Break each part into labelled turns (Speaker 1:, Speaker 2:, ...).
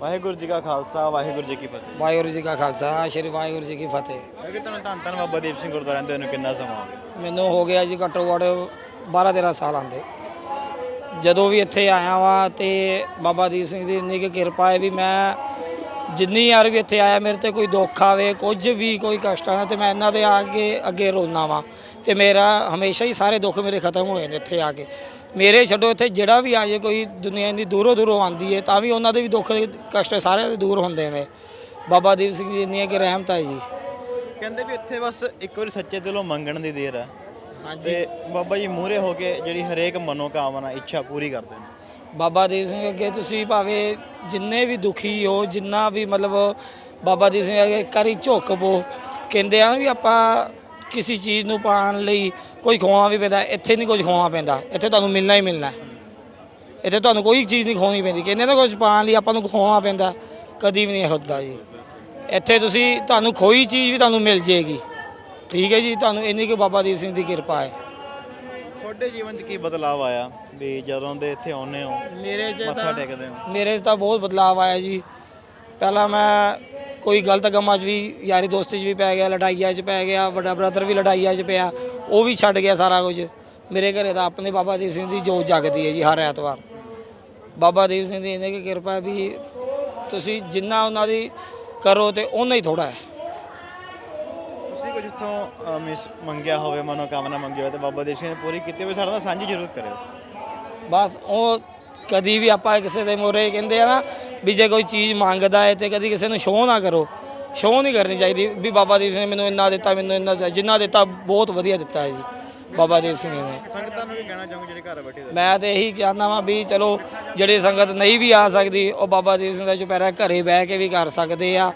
Speaker 1: ਵਾਹਿਗੁਰੂ ਜੀ ਕਾ ਖਾਲਸਾ ਵਾਹਿਗੁਰੂ ਜੀ ਕੀ ਫਤਿਹ।
Speaker 2: ਵਾਹਿਗੁਰੂ ਜੀ ਕਾ ਖਾਲਸਾ ਸ਼੍ਰੀ ਵਾਹਿਗੁਰੂ ਜੀ ਕੀ ਫਤਿਹ।
Speaker 1: ਮੈਂ ਕਿ ਤੁਹਾਨੂੰ ਧੰਨ ਧੰਨ ਬਾਬਾ ਦੀਪ ਸਿੰਘ ਗੁਰਦੁਆਰੇ ਦੇ ਨੂੰ ਕਿੰਨਾ ਸਮਾਂ ਹੋ ਗਿਆ?
Speaker 2: ਮੈਨੂੰ ਹੋ ਗਿਆ ਜੀ ਘੱਟੋ ਘੱਟ 12 13 ਸਾਲ ਆਂਦੇ ਜਦੋਂ ਵੀ ਇੱਥੇ ਆਇਆ ਵਾਂ ਤੇ ਬਾਬਾ ਦੀਪ ਸਿੰਘ ਦੀ ਇੰਨੀ ਕੁ ਕਿਰਪਾ ਹੈ ਵੀ ਮੈਂ ਜਿੰਨੀ ਵਾਰ ਵੀ ਇੱਥੇ ਆਇਆ ਮੇਰੇ ਤੇ ਕੋਈ ਦੁੱਖ ਆਵੇ ਕੁਝ ਵੀ ਕੋਈ ਕਸ਼ਟ ਆਵੇ ਤੇ ਮੈਂ ਇਹਨਾਂ ਦੇ ਆ ਕੇ ਅੱਗੇ ਰੋਣਾ ਵਾਂ। ਤੇ ਮੇਰਾ ਹਮੇਸ਼ਾ ਹੀ ਸਾਰੇ ਦੁੱਖ ਮੇਰੇ ਖਤਮ ਹੋ ਜਾਂਦੇ ਇੱਥੇ ਆ ਕੇ। ਮੇਰੇ ਛੱਡੋ ਇੱਥੇ ਜਿਹੜਾ ਵੀ ਆ ਜੇ ਕੋਈ ਦੁਨੀਆ ਦੀ ਦੂਰੋਂ ਦੂਰੋਂ ਆਂਦੀ ਹੈ ਤਾਂ ਵੀ ਉਹਨਾਂ ਦੇ ਵੀ ਦੁੱਖ ਕਸ਼ਟ ਸਾਰੇ ਦੂਰ ਹੁੰਦੇ ਨੇ। ਬਾਬਾ ਦੀਪ ਸਿੰਘ ਜੀ ਇੰਨੀ ਕਿ ਰਹਿਮਤ ਹੈ ਜੀ।
Speaker 1: ਕਹਿੰਦੇ ਵੀ ਇੱਥੇ ਬਸ ਇੱਕ ਵਾਰੀ ਸੱਚੇ ਦਿਲੋਂ ਮੰਗਣ ਦੀ ਦੇਰ ਹੈ
Speaker 2: ਹਾਂਜੀ।
Speaker 1: ਤੇ ਬਾਬਾ ਜੀ ਮੂਹਰੇ ਹੋ ਕੇ ਜਿਹੜੀ ਹਰੇਕ ਮਨੋਕਾਮਨਾ ਇੱਛਾ ਪੂਰੀ ਕਰਦੇ ਨੇ।
Speaker 2: ਬਾਬਾ ਦੀਪ ਸਿੰਘ ਅੱਗੇ ਤੁਸੀਂ ਭਾਵੇਂ ਜਿੰਨੇ ਵੀ ਦੁਖੀ ਹੋ ਜਿੰਨਾ ਵੀ ਮਤਲਬ ਬਾਬਾ ਦੀਪ ਸਿੰਘ ਅੱਗੇ ਕਰੀ ਝੁੱਕ ਪੋ ਕਹਿੰਦੇ ਆ ਵੀ ਆਪਾਂ ਕਿਸੇ ਚੀਜ਼ ਨੂੰ ਪਾਣ ਲਈ ਕੋਈ ਖੋਣਾ ਵੀ ਪੈਂਦਾ ਇੱਥੇ ਨਹੀਂ ਕੁਝ ਖੋਣਾ ਪੈਂਦਾ ਇੱਥੇ ਤੁਹਾਨੂੰ ਮਿਲਣਾ ਹੀ ਮਿਲਣਾ। ਇੱਥੇ ਤੁਹਾਨੂੰ ਕੋਈ ਚੀਜ਼ ਨਹੀਂ ਖੋਣੀ ਪੈਂਦੀ ਕਹਿੰਦੇ ਨਾ ਕੁਝ ਪਾਣ ਲਈ ਆਪਾਂ ਨੂੰ ਖੋਣਾ ਪੈਂਦਾ ਕਦੀ ਵੀ ਨਹੀਂ ਹੁੰਦਾ ਜੀ। ਇੱਥੇ ਤੁਸੀਂ ਤੁਹਾਨੂੰ ਖੋਈ ਚੀਜ਼ ਵੀ ਤੁਹਾਨੂੰ ਮਿਲ ਜੇਗੀ ਠੀਕ ਹੈ ਜੀ ਤੁਹਾਨੂੰ ਇੰਨੀ ਕਿ ਬਾਬਾ ਦੀਪ ਸਿੰਘ ਦੀ ਕਿਰਪਾ ਹੈ।
Speaker 1: ਤੁਹਾਡੇ ਜੀਵਨ 'ਚ ਕੀ ਬਦਲਾਅ ਆਇਆ ਵੀ ਜਦੋਂ ਦੇ ਇੱਥੇ ਆਉਂਦੇ ਹੋ
Speaker 2: ਮੇਰੇ 'ਚ
Speaker 1: ਮੱਥਾ
Speaker 2: ਤਾਂ
Speaker 1: ਟੇਕਦੇ ਹੋ?
Speaker 2: ਮੇਰੇ 'ਚ ਤਾਂ ਬਹੁਤ ਬਦਲਾਅ ਆਇਆ ਜੀ। ਪਹਿਲਾਂ ਮੈਂ ਕੋਈ ਗਲਤ ਕੰਮਾਂ 'ਚ ਵੀ ਯਾਰੀ ਦੋਸਤੀ 'ਚ ਵੀ ਪੈ ਗਿਆ ਲੜਾਈਆਂ 'ਚ ਪੈ ਗਿਆ ਵੱਡਾ ਬ੍ਰਦਰ ਵੀ ਲੜਾਈਆਂ 'ਚ ਪਿਆ ਉਹ ਵੀ ਛੱਡ ਗਿਆ ਸਾਰਾ ਕੁਝ। ਮੇਰੇ ਘਰੇ ਤਾਂ ਆਪਣੇ ਬਾਬਾ ਦੀਪ ਸਿੰਘ ਦੀ ਜੋਤ ਜਗਦੀ ਹੈ ਜੀ ਹਰ ਐਤਵਾਰ। ਬਾਬਾ ਦੀਪ ਸਿੰਘ ਦੀ ਇੰਨੀ ਕੁ ਕਿਰਪਾ ਵੀ ਤੁਸੀਂ ਜਿੰਨਾ ਉਹਨਾਂ ਦੀ ਕਰੋ ਤੇ ਉਹਨਾਂ ਹੀ ਥੋੜਾ ਹੈ।
Speaker 1: ਤੁਸੀਂ ਕੁਝ ਇੱਥੋਂ ਮਿਸ ਮੰਗਿਆ ਹੋਵੇ ਮਨੋਕਾਮਨਾ ਮੰਗੀ ਹੋਵੇ ਤੇ ਬਾਬਾ ਦੀਪ ਸਿੰਘ ਨੇ ਪੂਰੀ ਕੀਤੀ ਹੋਵੇ ਸਾਡੇ ਸਾਂਝੀ ਜ਼ਰੂਰ ਕਰਿਓ।
Speaker 2: ਬਸ ਉਹ ਕਦੀ ਵੀ ਆਪਾਂ ਕਿਸੇ ਦੇ ਮੋਰੇ ਕਹਿੰਦੇ ਆ ਨਾ ਵੀ ਜੇ ਕੋਈ ਚੀਜ਼ ਮੰਗਦਾ ਹੈ ਤੇ ਕਦੀ ਕਿਸੇ ਨੂੰ ਸ਼ੋਅ ਨਾ ਕਰੋ। ਸ਼ੋਅ ਨਹੀਂ ਕਰਨੀ ਚਾਹੀਦੀ। ਵੀ ਬਾਬਾ ਦੀਪ ਸਿੰਘ ਨੇ ਮੈਨੂੰ ਇੰਨਾ ਦਿੱਤਾ ਮੈਨੂੰ ਇੰਨਾ ਦਿੱਤਾ ਜਿੰਨਾ ਦਿੱਤਾ ਬਹੁਤ ਵਧੀਆ ਦਿੱਤਾ ਹੈ ਜੀ ਬਾਬਾ ਦੀਪ ਸਿੰਘ ਨੇ।
Speaker 1: ਸੰਗਤਾਂ ਨੂੰ ਵੀ ਕਹਿਣਾ ਚਾਹੂੰਗਾ ਜਿਹੜੇ ਘਰ ਬੈਠੇ
Speaker 2: ਮੈਂ ਤੇ ਇਹੀ ਚਾਹੁੰਦਾ ਵਾਂ ਵੀ ਚਲੋ ਜਿਹੜੀ ਸੰਗਤ ਨਹੀਂ ਵੀ ਆ ਸਕਦੀ ਉਹ ਬਾਬਾ ਦੀਪ ਸਿੰਘ ਦਾ ਚੁਪਹਿਰਾ ਘਰੇ ਬਹਿ ਕੇ ਵੀ ਕਰ ਸਕਦੇ ਆ।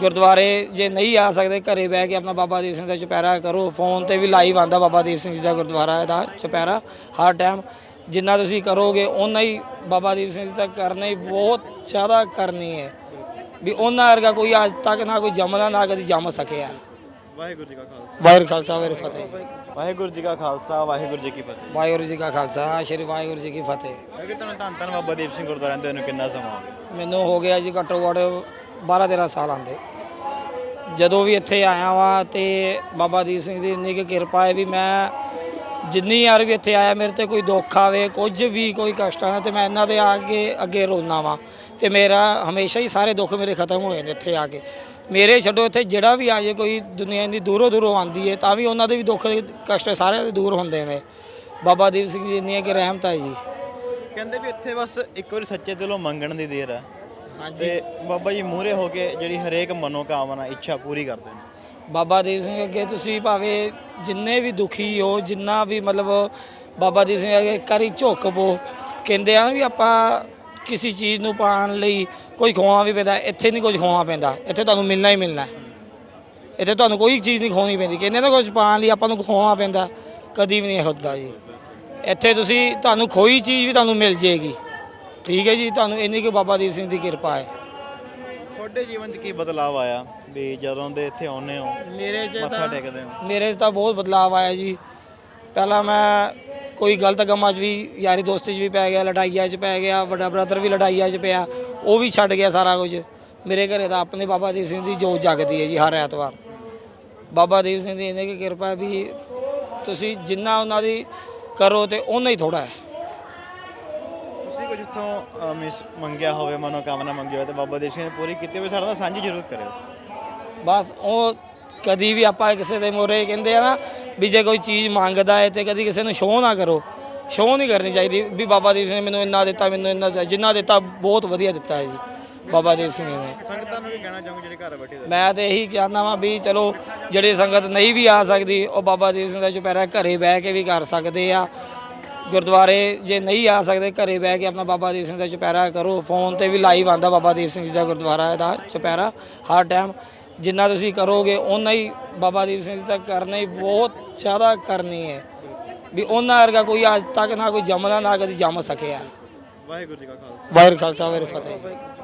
Speaker 2: ਗੁਰਦੁਆਰੇ ਜੇ ਨਹੀਂ ਆ ਸਕਦੇ ਘਰੇ ਬਹਿ ਕੇ ਆਪਣਾ ਬਾਬਾ ਦੀਪ ਸਿੰਘ ਦਾ ਚੁਪਹਿਰਾ ਕਰੋ। ਫੋਨ ਤੇ ਵੀ ਲਾਈਵ ਆਂਦਾ ਬਾਬਾ ਦੀਪ ਸਿੰਘ ਜੀ ਦਾ ਗੁਰਦੁਆਰਾ ਦਾ ਚੁਪਹਿਰਾ ਹਰ ਟਾਈਮ ਜਿੰਨਾ ਤੁਸੀਂ ਕਰੋਗੇ ਓਨਾ ਹੀ ਬਾਬਾ ਦੀਪ ਸਿੰਘ ਜੀ ਤੱਕ ਕਰਨਾ ਹੀ ਬਹੁਤ ਜ਼ਿਆਦਾ ਕਰਨੀ ਹੈ। ਵੀ ਉਹਨਾਂ ਵਰਗਾ ਕੋਈ ਅੱਜ ਤੱਕ ਨਾ ਕੋਈ ਜੰਮਦਾ ਨਾ ਕਦੀ ਜੰਮ ਸਕਿਆ।
Speaker 1: ਵਾਹਿਗੁਰੂ ਜੀ ਕਾ ਖਾਲਸਾ।
Speaker 2: ਵਾਹਿਗੁਰੂ ਖਾਲਸਾ ਵਾਹਿਗੁਰੂ ਫਤਿਹ।
Speaker 1: ਵਾਹਿਗੁਰੂ ਜੀ ਕਾ ਖਾਲਸਾ ਵਾਹਿਗੁਰੂ ਜੀ ਕੀ ਫਤਿਹ।
Speaker 2: ਵਾਹਿਗੁਰੂ ਜੀ ਕਾ ਖਾਲਸਾ ਸ਼੍ਰੀ ਵਾਹਿਗੁਰੂ ਜੀ ਕੀ ਫਤਿਹ।
Speaker 1: ਮੈਂ ਕਿ ਤੁਹਾਨੂੰ ਧੰਨ ਧੰਨ ਬਾਬਾ ਦੀਪ ਸਿੰਘ ਗੁਰਦੁਆਰੇ ਦੇ ਨੂੰ ਕਿੰਨਾ ਸਮਾਂ ਹੋ ਗਿਆ?
Speaker 2: ਮੈਨੂੰ ਹੋ ਗਿਆ ਜੀ ਘੱਟੋ ਘੱਟ 12 13 ਸਾਲ ਆਂਦੇ ਜਦੋਂ ਵੀ ਇੱਥੇ ਆਇਆ ਵਾਂ ਤੇ ਬਾਬਾ ਦੀਪ ਸਿੰਘ ਦੀ ਇੰਨੀ ਕੁ ਕਿਰਪਾ ਹੈ ਵੀ ਮੈਂ ਜਿੰਨੀ ਵਾਰ ਵੀ ਇੱਥੇ ਆਇਆ ਮੇਰੇ ਤੇ ਕੋਈ ਦੁੱਖ ਆਵੇ ਕੁਝ ਵੀ ਕੋਈ ਕਸ਼ਟ ਆਵੇ ਤੇ ਮੈਂ ਇਹਨਾਂ ਦੇ ਆ ਕੇ ਅੱਗੇ ਰੋਣਾ ਵਾਂ। ਤੇ ਮੇਰਾ ਹਮੇਸ਼ਾ ਹੀ ਸਾਰੇ ਦੁੱਖ ਮੇਰੇ ਖਤਮ ਹੋ ਜਾਂਦੇ ਇੱਥੇ ਆ ਕੇ। ਮੇਰੇ ਛੱਡੋ ਇੱਥੇ ਜਿਹੜਾ ਵੀ ਆ ਜੇ ਕੋਈ ਦੁਨੀਆ ਦੀ ਦੂਰੋਂ ਦੂਰੋਂ ਆਂਦੀ ਹੈ ਤਾਂ ਵੀ ਉਹਨਾਂ ਦੇ ਵੀ ਦੁੱਖ ਕਸ਼ਟ ਸਾਰੇ ਦੂਰ ਹੁੰਦੇ ਨੇ। ਬਾਬਾ ਦੀਪ ਸਿੰਘ ਜੀ ਇੰਨੀ ਕਿ ਰਹਿਮਤ ਹੈ ਜੀ।
Speaker 1: ਕਹਿੰਦੇ ਵੀ ਇੱਥੇ ਬਸ ਇੱਕ ਵਾਰੀ ਸੱਚੇ ਦਿਲੋਂ ਮੰਗਣ ਦੀ ਦੇਰ ਹੈ
Speaker 2: ਹਾਂਜੀ।
Speaker 1: ਤੇ ਬਾਬਾ ਜੀ ਮੂਹਰੇ ਹੋ ਕੇ ਜਿਹੜੀ ਹਰੇਕ ਮਨੋਕਾਮਨਾ ਇੱਛਾ ਪੂਰੀ ਕਰਦੇ ਨੇ।
Speaker 2: ਬਾਬਾ ਦੀਪ ਸਿੰਘ ਅੱਗੇ ਤੁਸੀਂ ਭਾਵੇਂ ਜਿੰਨੇ ਵੀ ਦੁਖੀ ਹੋ, ਜਿੰਨਾ ਵੀ ਮਤਲਬ ਬਾਬਾ ਦੀਪ ਸਿੰਘ ਅੱਗੇ ਕਰੀ ਝੁੱਕ ਪੋ ਕਹਿੰਦੇ ਆ ਨਾ ਵੀ ਆਪਾਂ ਕਿਸੇ ਚੀਜ਼ ਨੂੰ ਪਾਣ ਲਈ ਕੋਈ ਖੋਣਾ ਵੀ ਪੈਂਦਾ, ਇੱਥੇ ਨਹੀਂ ਕੁਝ ਖੋਣਾ ਪੈਂਦਾ, ਇੱਥੇ ਤੁਹਾਨੂੰ ਮਿਲਣਾ ਹੀ ਮਿਲਣਾ। ਇੱਥੇ ਤੁਹਾਨੂੰ ਕੋਈ ਚੀਜ਼ ਨਹੀਂ ਖੋਣੀ ਪੈਂਦੀ, ਕਹਿੰਦੇ ਨਾ ਕੁਝ ਪਾਣ ਲਈ ਆਪਾਂ ਨੂੰ ਖੋਣਾ ਪੈਂਦਾ, ਕਦੀ ਵੀ ਨਹੀਂ ਹੁੰਦਾ ਜੀ। ਇੱਥੇ ਤੁਸੀਂ, ਤੁਹਾਨੂੰ ਖੋਈ ਚੀਜ਼ ਵੀ ਤੁਹਾਨੂੰ ਮਿਲ ਜੇਗੀ ਠੀਕ ਹੈ ਜੀ, ਤੁਹਾਨੂੰ ਇੰਨੀ ਕਿ ਬਾਬਾ ਦੀਪ ਸਿੰਘ ਦੀ ਕਿਰਪਾ ਹੈ।
Speaker 1: ਤੁਹਾਡੇ ਜੀਵਨ 'ਚ ਕੀ ਬਦਲਾਅ ਆਇਆ? ਵੀ ਜਦੋਂ ਦੇ ਇੱਥੇ ਆਉਂਦੇ ਹੋ
Speaker 2: ਮੇਰੇ 'ਚ
Speaker 1: ਮੱਥਾ
Speaker 2: ਤਾਂ
Speaker 1: ਟੇਕਦੇ ਹੋ?
Speaker 2: ਮੇਰੇ 'ਚ ਤਾਂ ਬਹੁਤ ਬਦਲਾਅ ਆਇਆ ਜੀ। ਪਹਿਲਾਂ ਮੈਂ ਕੋਈ ਗਲਤ ਕੰਮਾਂ 'ਚ ਵੀ ਯਾਰੀ ਦੋਸਤੀ 'ਚ ਵੀ ਪੈ ਗਿਆ ਲੜਾਈਆਂ 'ਚ ਪੈ ਗਿਆ ਵੱਡਾ ਬ੍ਰਦਰ ਵੀ ਲੜਾਈਆਂ 'ਚ ਪਿਆ ਉਹ ਵੀ ਛੱਡ ਗਿਆ ਸਾਰਾ ਕੁਝ। ਮੇਰੇ ਘਰੇ ਤਾਂ ਆਪਣੇ ਬਾਬਾ ਦੀਪ ਸਿੰਘ ਦੀ ਜੋਤ ਜਗਦੀ ਹੈ ਜੀ ਹਰ ਐਤਵਾਰ। ਬਾਬਾ ਦੀਪ ਸਿੰਘ ਦੀ ਇੰਨੀ ਕੁ ਕਿਰਪਾ ਵੀ ਤੁਸੀਂ ਜਿੰਨਾ ਉਹਨਾਂ ਦੀ ਕਰੋ ਤੇ ਉਹਨਾਂ ਹੀ ਥੋੜਾ ਹੈ।
Speaker 1: ਤੁਸੀਂ ਕੁਝ ਮਿਸ ਮੰਗਿਆ ਹੋਵੇ ਮਨੋਕਾਮਨਾ ਮੰਗੀ ਹੋਵੇ ਤੇ ਬਾਬਾ ਦੀਪ ਸਿੰਘ ਨੇ ਪੂਰੀ ਕੀਤੀ ਹੋਵੇ ਸਾਡੇ ਸਾਂਝੀ ਜ਼ਰੂਰ ਕਰਿਓ।
Speaker 2: ਬਸ ਉਹ ਕਦੀ ਵੀ ਆਪਾਂ ਕਿਸੇ ਦੇ ਮੋਰੇ ਕਹਿੰਦੇ ਆ ਨਾ ਵੀ ਜੇ ਕੋਈ ਚੀਜ਼ ਮੰਗਦਾ ਹੈ ਤੇ ਕਦੀ ਕਿਸੇ ਨੂੰ ਸ਼ੋਅ ਨਾ ਕਰੋ। ਸ਼ੋਅ ਨਹੀਂ ਕਰਨੀ ਚਾਹੀਦੀ ਵੀ ਬਾਬਾ ਦੀਪ ਸਿੰਘ ਨੇ ਮੈਨੂੰ ਇੰਨਾ ਦਿੱਤਾ ਮੈਨੂੰ ਇੰਨਾ ਦਿੱਤਾ ਜਿੰਨਾ ਦਿੱਤਾ ਬਹੁਤ ਵਧੀਆ ਦਿੱਤਾ ਹੈ ਜੀ ਬਾਬਾ ਦੀਪ ਸਿੰਘ ਨੇ।
Speaker 1: ਸੰਗਤਾਂ ਨੂੰ ਵੀ ਕਹਿਣਾ ਚਾਹੂੰਗਾ ਜਿਹੜੇ ਘਰ ਬੈਠੇ
Speaker 2: ਮੈਂ ਤੇ ਇਹੀ ਚਾਹੁੰਦਾ ਵਾਂ ਵੀ ਚਲੋ ਜਿਹੜੀ ਸੰਗਤ ਨਹੀਂ ਵੀ ਆ ਸਕਦੀ ਉਹ ਬਾਬਾ ਦੀਪ ਸਿੰਘ ਦਾ ਚੁਪਹਿਰਾ ਘਰੇ ਬਹਿ ਕੇ ਵੀ ਕਰ ਸਕਦੇ ਆ। ਗੁਰਦੁਆਰੇ ਜੇ ਨਹੀਂ ਆ ਸਕਦੇ ਘਰੇ ਬਹਿ ਕੇ ਆਪਣਾ ਬਾਬਾ ਦੀਪ ਸਿੰਘ ਦਾ ਚੁਪਹਿਰਾ ਕਰੋ। ਫੋਨ ਤੇ ਵੀ ਲਾਈਵ ਆਂਦਾ ਬਾਬਾ ਦੀਪ ਸਿੰਘ ਜੀ ਦਾ ਗੁਰਦੁਆਰਾ ਦਾ ਚੁਪਹਿਰਾ ਹਰ ਟਾਈਮ ਜਿੰਨਾ ਤੁਸੀਂ ਕਰੋਗੇ ਓਨਾ ਹੀ ਬਾਬਾ ਦੀਪ ਸਿੰਘ ਜੀ ਤੱਕ ਕਰਨਾ ਹੀ ਬਹੁਤ ਜ਼ਿਆਦਾ ਕਰਨੀ ਹੈ। ਵੀ ਉਹਨਾਂ ਵਰਗਾ ਕੋਈ ਅੱਜ ਤੱਕ ਨਾ ਕੋਈ ਜੰਮਦਾ ਨਾ ਕਦੀ ਜੰਮ ਸਕਿਆ।
Speaker 1: ਵਾਹਿਗੁਰੂ ਜੀ ਕਾ ਖਾਲਸਾ।
Speaker 2: ਵਾਹਿਗੁਰੂ ਖਾਲਸਾ ਵਾਹਿਗੁਰੂ ਫਤਿਹ।